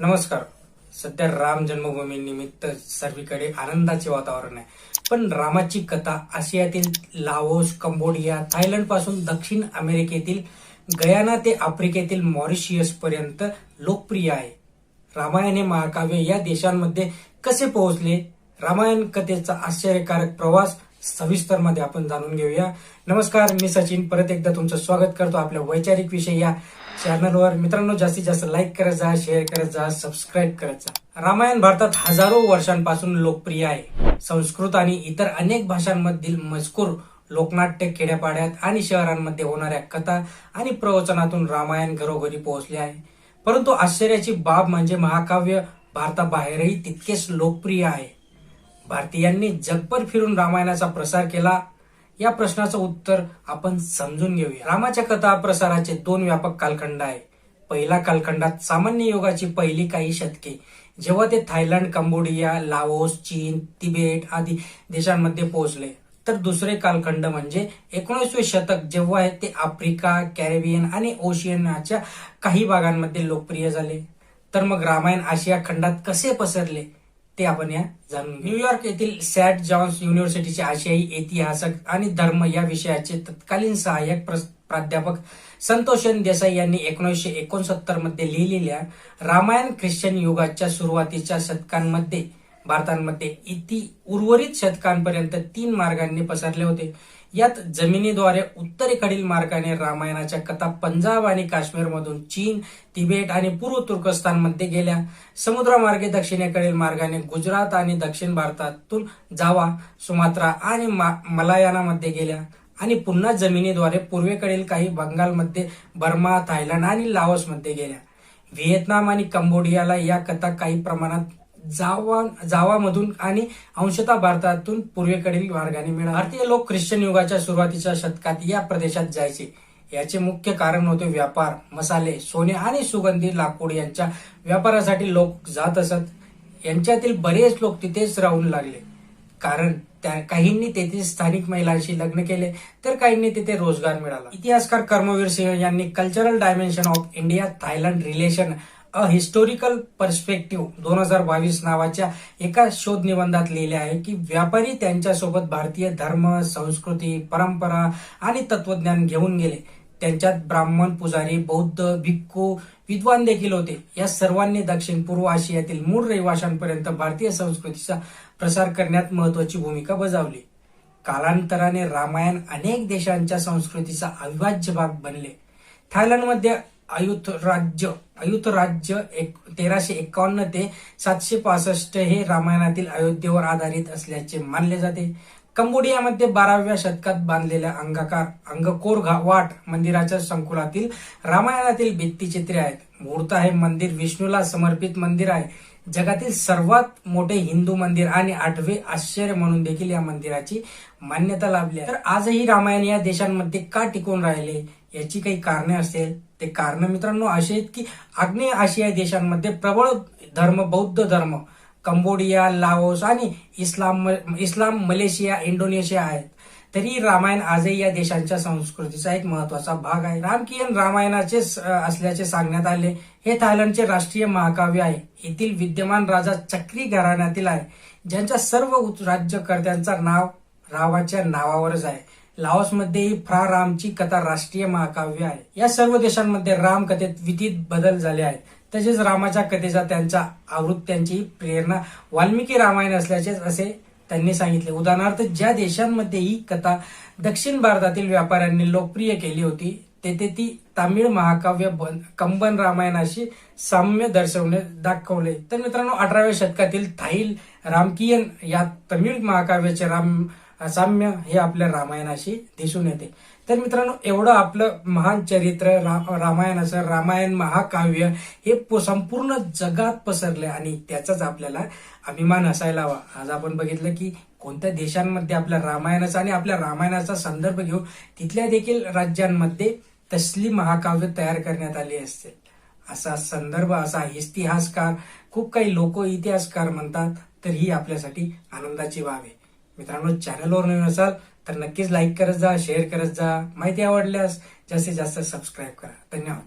नमस्कार. सध्या राम जन्मभूमी निमित्त सर्वीकडे आनंदाचे वातावरण आहे. पण रामाची कथा आशियातील लाओस कंबोडिया थायलंडपासून दक्षिण अमेरिकेतील गयाना ते आफ्रिकेतील मॉरिशियस पर्यंत लोकप्रिय आहे. रामायण हे महाकाव्य या देशांमध्ये कसे पोहोचले? रामायण कथेचा आश्चर्यकारक प्रवास सविस्तरमध्ये आपण जाणून घेऊया. नमस्कार मी सचिन. परत एकदा तुमचं स्वागत करतो आपल्या वैचारिक विषय या चॅनलवर मित्रांनो जास्तीत जास्त लाईक करत जा शेअर करत जा सबस्क्राईब करत जा. रामायण भारतात हजारो वर्षांपासून लोकप्रिय आहे. संस्कृत आणि इतर अनेक भाषांमधील मजकूर लोकनाट्य खेड्यापाड्यात आणि शहरांमध्ये होणाऱ्या कथा आणि प्रवचनातून रामायण घरोघरी पोहोचले आहे. परंतु आश्चर्याची बाब म्हणजे महाकाव्य भारताबाहेरही तितकेच लोकप्रिय आहे. भारतीयांनी जगभर फिरून रामायणाचा प्रसार केला या प्रश्नाचं उत्तर आपण समजून घेऊया. रामाच्या कथा प्रसाराचे दोन व्यापक कालखंड आहे पहिला कालखंडात सामान्य युगाची पहिली काही शतके जेव्हा ते थायलंड कंबोडिया लाओस चीन तिबेट आदी देशांमध्ये पोहोचले. तर दुसरे कालखंड म्हणजे एकोणीसवे शतक जेव्हा आहे ते आफ्रिका कॅरेबियन आणि ओशियनाच्या काही भागांमध्ये लोकप्रिय झाले. तर मग रामायण आशिया खंडात कसे पसरले? ते आपण या जाणून न्यूयॉर्क येथील सॅट जॉन्स युनिव्हर्सिटीचे आशियाई ऐतिहासक आणि धर्म या विषयाचे तत्कालीन सहाय्यक प्र- प्राध्यापक संतोषन देसाई यांनी एकोणीसशे एकोणसत्तरमध्ये लिहिलेल्या रामायण ख्रिश्चन युगाच्या सुरुवातीच्या शतकांमध्ये भारतांमध्ये इति उर्वरित शतकांपर्यंत तीन मार्गांनी पसरले होते. यात जमिनीद्वारे उत्तरेकडील मार्गाने रामायणाच्या कथा पंजाब आणि काश्मीरमधून चीन तिबेट आणि पूर्व तुर्कस्तानमध्ये गेल्या. समुद्रमार्गे दक्षिणेकडील मार्गाने गुजरात आणि दक्षिण भारतातून जावा सुमात्रा आणि मा- मलायानामध्ये गेल्या. आणि पुन्हा जमिनीद्वारे पूर्वेकडील काही बंगालमध्ये बर्मा थायलंड आणि लाओसमध्ये गेल्या. व्हिएतनाम आणि कंबोडियाला या कथा काही प्रमाणात जावा जावामधून आणि अंशतः भारतातून पूर्वेकडील मार्गाने मिळाला. भारतीय लोक ख्रिश्चन युगाच्या सुरुवातीच्या शतकात या प्रदेशात जायचे. याचे मुख्य कारण होते व्यापार मसाले सोने आणि सुगंधी लाकूड यांच्या व्यापारासाठी लोक जात असत. यांच्यातील बरेच लोक तिथेच राहून लागले. कारण त्या काहींनी तेथील स्थानिक महिलांशी लग्न केले तर काहींनी तिथे रोजगार मिळाला. इतिहासकार कर्मवीर सिंह यांनी cultural dimension of India Thailand relation a historical perspective दोन हजार बावीस नावाच्या एका शोध निबंधात लिहिले आहे की व्यापारी त्यांच्यासोबत भारतीय धर्म संस्कृती परंपरा आणि तत्वज्ञान घेऊन गेले. त्यांच्यात ब्राह्मण पुजारी बौद्ध भिक्खू विद्वान देखील होते. या सर्वांनी दक्षिण पूर्व आशियातील मूळ रहिवाशांपर्यंत भारतीय संस्कृतीचा प्रसार करण्यात महत्वाची भूमिका बजावली. कालांतराने रामायण अनेक देशांच्या संस्कृतीचा अविभाज्य भाग बनले. थायलंडमध्ये आयुत राज्य आयुत राज्य एक तेराशे एकावन्न ते सातशे पासष्ट हे रामायणातील अयोध्येवर आधारित असल्याचे मानले जाते. कंबोडियामध्ये बाराव्या शतकात बांधलेल्या अंगाकार अंगकोर घा- वाट मंदिराच्या संकुलातील रामायणातील भित्तिचित्रे आहेत. मूर्त हे मंदिर विष्णूला समर्पित मंदिर आहे. जगातील सर्वात मोठे हिंदू मंदिर आणि आठवे आश्चर्य म्हणून देखील या मंदिराची मान्यता लाभली आहे. तर आजही रामायण या देशांमध्ये का टिकून राहिले? याची काही कारणे असेल? ते कारण मित्रांनो असे आहेत की आग्नेय आशियाई देशांमध्ये प्रबळ धर्म बौद्ध धर्म कंबोडिया लाओस आणि इस्लाम इस्लाम मलेशिया इंडोनेशिया आहेत. तरी रामायण आजही या देशांच्या संस्कृतीचा एक महत्त्वाचा भाग आहे. रामकियन रामायणाचे असल्याचे सांगण्यात आले. हे थायलंडचे राष्ट्रीय महाकाव्य आहे. येथील विद्यमान राजा चक्री घराण्यातील आहे. ज्यांच्या सर्व राज्यकर्त्यांचा नाव रावाच्या नावावरच आहे. लाओसमध्येही फ्रा रामची कथा राष्ट्रीय महाकाव्य आहे. या सर्व देशांमध्ये राम कथेत विधित बदल झाले आहेत. तसेच रामाच्या कथेचा त्यांच्या आवृत्त्यांची प्रेरणा वाल्मिकी रामायण असल्याचे असे त्यांनी सांगितले. उदाहरणार्थ ज्या देशांमध्ये ही कथा दक्षिण भारतातील व्यापाऱ्यांनी लोकप्रिय केली होती तेथे ती तामिळ महाकाव्य बन- कंबन रामायणाशी साम्य दर्शवणे दाखवले. तर मित्रांनो अठराव्या शतकातील थाईल रामकियन या तमिळ महाकाव्याचे राम साम्य हे आपल्या रामायणाशी दिसून येते. तर मित्रांनो एवढं आपलं महान चरित्र रा- रामायणाचं रामायण महाकाव्य हे संपूर्ण जगात पसरले आणि त्याचाच आपल्याला अभिमान असायला हवा. आज आपण बघितलं की कोणत्या देशांमध्ये आपल्या रामायणाचा आणि आपल्या रामायणाचा संदर्भ घेऊन तिथल्या देखील राज्यांमध्ये तसली महाकाव्य तयार करण्यात आली असतील? असा संदर्भ असा इतिहासकार खूप काही लोक इतिहासकार म्हणतात तर ही आपल्यासाठी आनंदाची बाब आहे. मित्रांनो चॅनलवर नवीन असाल तर नक्कीच लाईक करत जा शेअर करत जा. माहिती आवडल्यास जास्तीत जास्त सबस्क्राईब करा. धन्यवाद.